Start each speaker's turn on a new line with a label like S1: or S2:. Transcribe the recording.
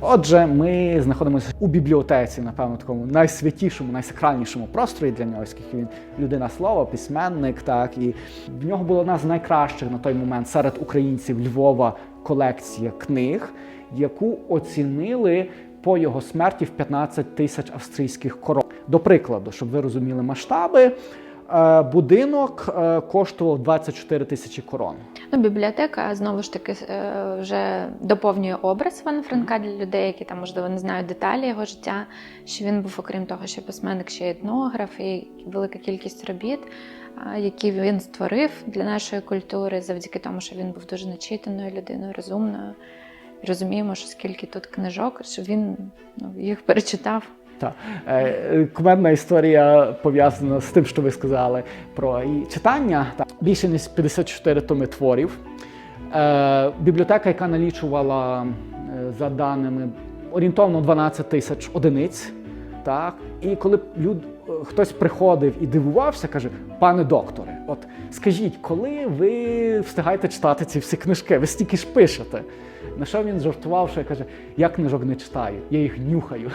S1: Отже, ми знаходимося у бібліотеці, напевно, такому найсвятішому, найсакральнішому просторі для нього, оскільки він людина слова, письменник. Так і в нього була одна з найкращих на той момент серед українців Львова колекція книг, яку оцінили по його смерті в 15 тисяч австрійських корон. До прикладу, щоб ви розуміли масштаби, будинок е, коштував 24 тисячі корон.
S2: Ну, бібліотека знову ж таки е, вже доповнює образ Івана Франка для людей, які там можливо не знають деталі його життя. Що він був, окрім того, що письменник, ще й етнограф, і велика кількість робіт, які він створив для нашої культури, завдяки тому, що він був дуже начитаною людиною, розумною. Розуміємо, що скільки тут книжок, що він ну, їх перечитав.
S1: Так. Е, Кумедна історія пов'язана з тим, що ви сказали про і читання. Більше ніж 54 томи творів. Е, Бібліотека, яка налічувала е, за даними орієнтовно 12 тисяч одиниць. Так. І коли люд, хтось приходив і дивувався, каже: пане докторе, от скажіть, коли ви встигаєте читати ці всі книжки? Ви стільки ж пишете. На що він жартував, що я каже, я книжок не читаю, я їх нюхаю.